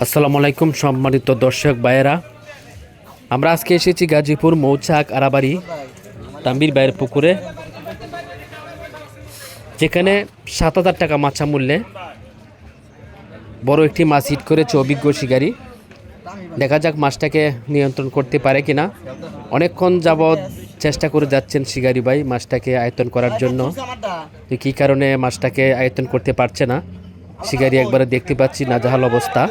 আসসালামু আলাইকুম, সম্মানিত দর্শক ভাইয়েরা। আমরা আজকে এসেছি গাজীপুর মৌচাক আরাবাড়ি তাম্বির বাইয়ের পুকুরে, যেখানে সাত হাজার টাকা মাছা মূল্যে বড় একটি মাছ হিট করেছে অভিজ্ঞ শিকারী। দেখা যাক মাছটাকে নিয়ন্ত্রণ করতে পারে কিনা। অনেকক্ষণ যাবৎ চেষ্টা করে যাচ্ছেন শিকারি ভাই মাছটাকে আয়ত্তন করার জন্য। কি কারণে মাছটাকে আয়ত্তন করতে পারছে না, শিকারি একবারে দেখতে পাচ্ছি নাজাহাল অবস্থা।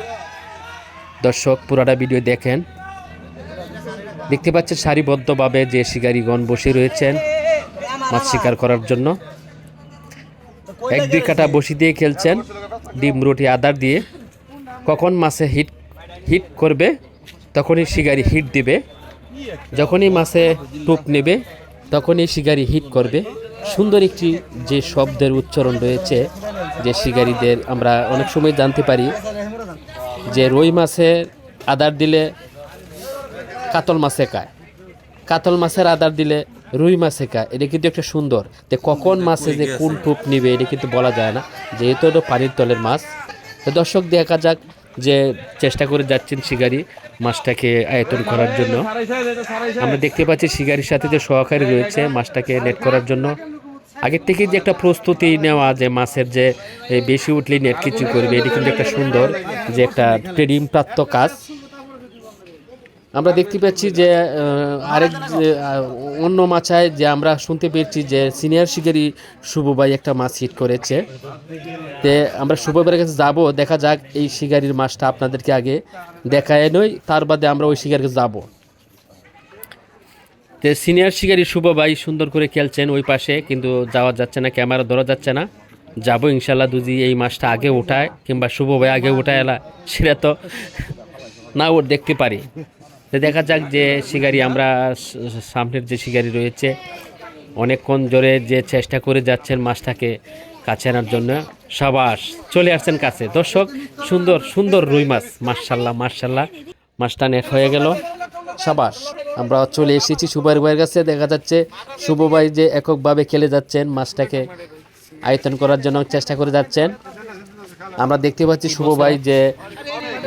দর্শক, পুরাটা ভিডিও দেখেন। দেখতে পাচ্ছেন সারিবদ্ধভাবে যে শিকারীগণ বসে রয়েছেন, মাছ শিকার করার জন্য। এক দুই কাটা বসি দিয়ে খেলছেন, ডিম, রুটি, আদার দিয়ে। কখন মাছে হিট হিট করবে, তখনই শিকারি হিট দিবে। যখনই মাছে টোপ নেবে, তখনই শিকারি হিট করবে। সুন্দর একটি যে শব্দের উচ্চারণ রয়েছে, যে শিকারীদের আমরা অনেক সময় জানতে পারি যে রুই মাছে আদার দিলে কাতল মাছে খায়। কাতল মাছের আদার দিলে রুই মাছে খায়। এটা কিন্তু একটা সুন্দর। যে কখন মাছে যে কোন টুপ নিবে, এটা কিন্তু বলা যায় না। যেহেতু এটা পানির তলের মাছ। তো দর্শক, দেখা যাক যে চেষ্টা করে যাচ্ছেন শিকারি মাছটাকে আয়তন করার জন্য। আমরা দেখতে পাচ্ছি শিকারির সাথে যে সহকারী রয়েছে মাছটাকে নেট করার জন্য। আগের থেকে যে একটা প্রস্তুতি নেওয়া যে মাছের যে বেশি উঠলে নেট কিছু করবে, এটি কিন্তু একটা সুন্দর যে একটা ট্রেডিং প্রাপ্ত কাজ। আমরা দেখতে পাচ্ছি যে আরেক অন্য মাছায় যে আমরা শুনতে পেয়েছি যে সিনিয়র শিকারি শুভ ভাই একটা মাছ হিট করেছে। তে আমরা শুভ ভাইয়ের কাছে যাব, দেখা যাক এই শিকারির মাছটা আপনাদেরকে আগে দেখায় নই, তার বাদে আমরা ওই শিকারের যাব। তে সিনিয়র শিকারী শুভ ভাই সুন্দর করে খেলছেন ওই পাশে, কিন্তু যাওয়া যাচ্ছে না, ক্যামেরা ধরা যাচ্ছে না। যাব ইনশাল্লাহ দুজি এই মাছটা আগে উঠায়, কিংবা শুভ ভাই আগে উঠায় এলা, সেটা তো না ওর দেখতে পারি। তো দেখা যাক যে শিকারি আমরা সামনের যে শিকারি রয়েছে, অনেকক্ষণ জোরে যে চেষ্টা করে যাচ্ছেন মাছটাকে কাছে আনার জন্য, সাবাস, চলে আসছেন কাছে। দর্শক, সুন্দর সুন্দর রুই মাছ মার্শাল্লাহ মার্শাল্লাহ মাছটা নেট হয়ে গেল। সাবাস। আমরা চলে এসেছি শুভর ভাইয়ের কাছে। দেখা যাচ্ছে শুভ ভাই যে এককভাবে খেলে যাচ্ছেন মাছটাকে আয়তন করার জন্য চেষ্টা করে যাচ্ছেন। আমরা দেখতে পাচ্ছি শুভ ভাই যে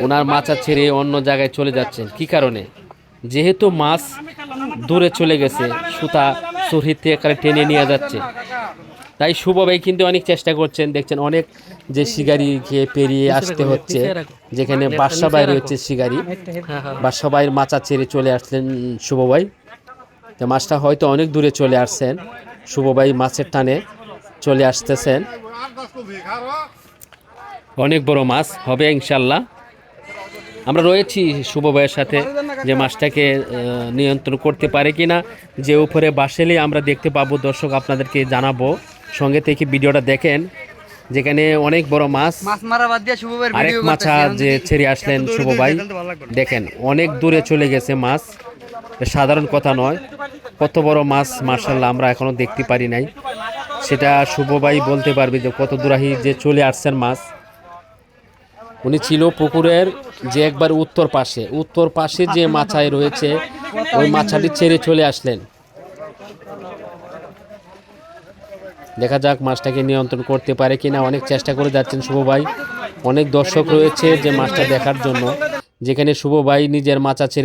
ওনার মাছা ছেড়ে অন্য জায়গায় চলে যাচ্ছেন। কি কারণে? যেহেতু মাছ দূরে চলে গেছে, সুতা সুরহিত থেকে টেনে নিয়ে যাচ্ছে। তাই শুভ ভাই কিন্তু অনেক চেষ্টা করছেন দেখছেন অনেক যে শিকারিকে পেরিয়ে আসতে হচ্ছে যেখানে বাদশা ভাই রয়েছে শিকারি। বাদশা ভাইয়ের মাচা ছেড়ে চলে আসলেন শুভ ভাই। তো মাছটা হয়তো অনেক দূরে চলে আসছেন শুভ ভাই মাছের টানে চলে আসতেছেন। অনেক বড় মাছ হবে ইনশাল্লাহ। আমরা রয়েছি শুভ ভাইয়ের সাথে যে মাছটাকে নিয়ন্ত্রণ করতে পারে কিনা যে উপরে বাসেলে আমরা দেখতে পাবো দর্শক আপনাদেরকে জানাব। সঙ্গে থেকে ভিডিওটা দেখেন যেখানে অনেক বড় মাছ। আরেক মাছা যে ছেড়ে আসলেন শুভ ভাই দেখেন অনেক দূরে চলে গেছে মাছ। সাধারণ কথা নয়। কত বড় মাছ মার্শাল্লাহ আমরা এখনও দেখতে পারি নাই। সেটা শুভ ভাই বলতে পারবে যে কত দূরাহি যে চলে আসছেন মাছ। উনি ছিল পুকুরের যে একবার উত্তর পাশে। উত্তর পাশে যে মাছায় রয়েছে ওই মাছাটি ছেড়ে চলে আসলেন। দেখা যাক মাছটাকে নিয়ন্ত্রণ করতে পারে কিনা। অনেক চেষ্টা করে যাচ্ছেন শুভ ভাই। অনেক দর্শক রয়েছে যে মাছটা দেখার জন্য। যেখানে শুভ ভাই নিজের মাছা ছেড়ে